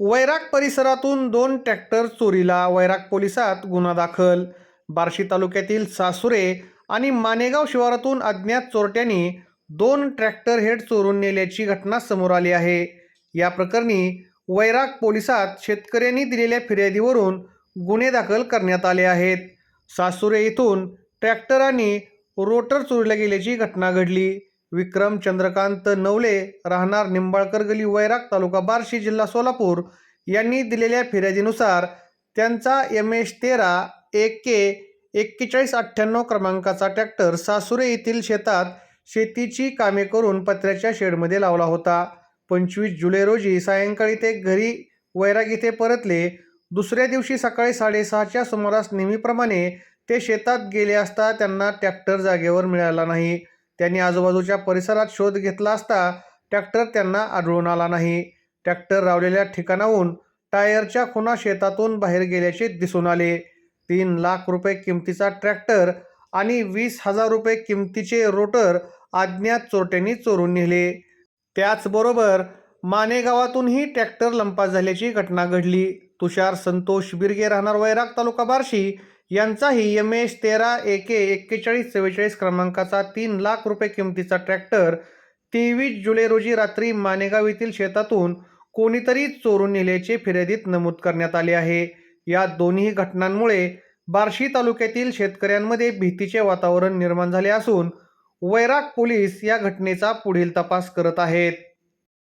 वैराग परिसरातून दोन ट्रॅक्टर चोरीला. वैराग पोलिसात गुन्हा दाखल. बार्शी तालुक्यातील सासुरे आणि मानेगाव शिवारातून अज्ञात चोरट्यांनी दोन ट्रॅक्टर हेड चोरून नेल्याची घटना समोर आली आहे. या प्रकरणी वैराग पोलिसात शेतकऱ्यांनी दिलेल्या फिर्यादीवरून गुन्हे दाखल करण्यात आले आहेत. सासुरे इथून ट्रॅक्टर आणि रोटर चोरीला गेल्याची घटना घडली. विक्रम चंद्रकांत नवले राहणार निंबाळकर गली वैराग तालुका बार्शी जिल्हा सोलापूर यांनी दिलेल्या फिर्यादीनुसार त्यांचा एम एच तेरा एक के एक्केचाळीस अठ्ठ्याण्णव क्रमांकाचा ट्रॅक्टर सासुरे येथील शेतात शेतीची कामे करून पत्र्याच्या शेडमध्ये लावला होता. पंचवीस जुलै रोजी सायंकाळी ते घरी वैराग इथे परतले. दुसऱ्या दिवशी सकाळी साडेसहाच्या सुमारास नेहमीप्रमाणे ते शेतात गेले असता त्यांना ट्रॅक्टर जागेवर मिळाला नाही. त्यांनी आजूबाजूच्या परिसरात शोध घेतला असता ट्रॅक्टर त्यांना आढळून आला नाही. ट्रॅक्टर रावलेल्या ठिकाणाहून टायरच्या खुणा शेतातून बाहेर गेल्याचे दिसून आले. तीन लाख रुपये किमतीचा ट्रॅक्टर आणि वीस हजार रुपये किमतीचे रोटर अज्ञात चोरट्यांनी चोरून नेले. त्याचबरोबर मानेगावातूनही ट्रॅक्टर लंपास झाल्याची घटना घडली. तुषार संतोष बिरगे राहणार वैराग तालुका बार्शी यांचाही एम एच तेरा ए के एक्केचाळीस चव्वेचाळीस क्रमांकाचा तीन लाख रुपये किमतीचा ट्रॅक्टर तेवीस जुलै रोजी रात्री मानेगाव येथील शेतातून कोणीतरी चोरून नेल्याचे फिर्यादीत नमूद करण्यात आले आहे. या दोन्ही घटनांमुळे बार्शी तालुक्यातील शेतकऱ्यांमध्ये भीतीचे वातावरण निर्माण झाले असून वैराग पोलीस या घटनेचा पुढील तपास करत आहेत.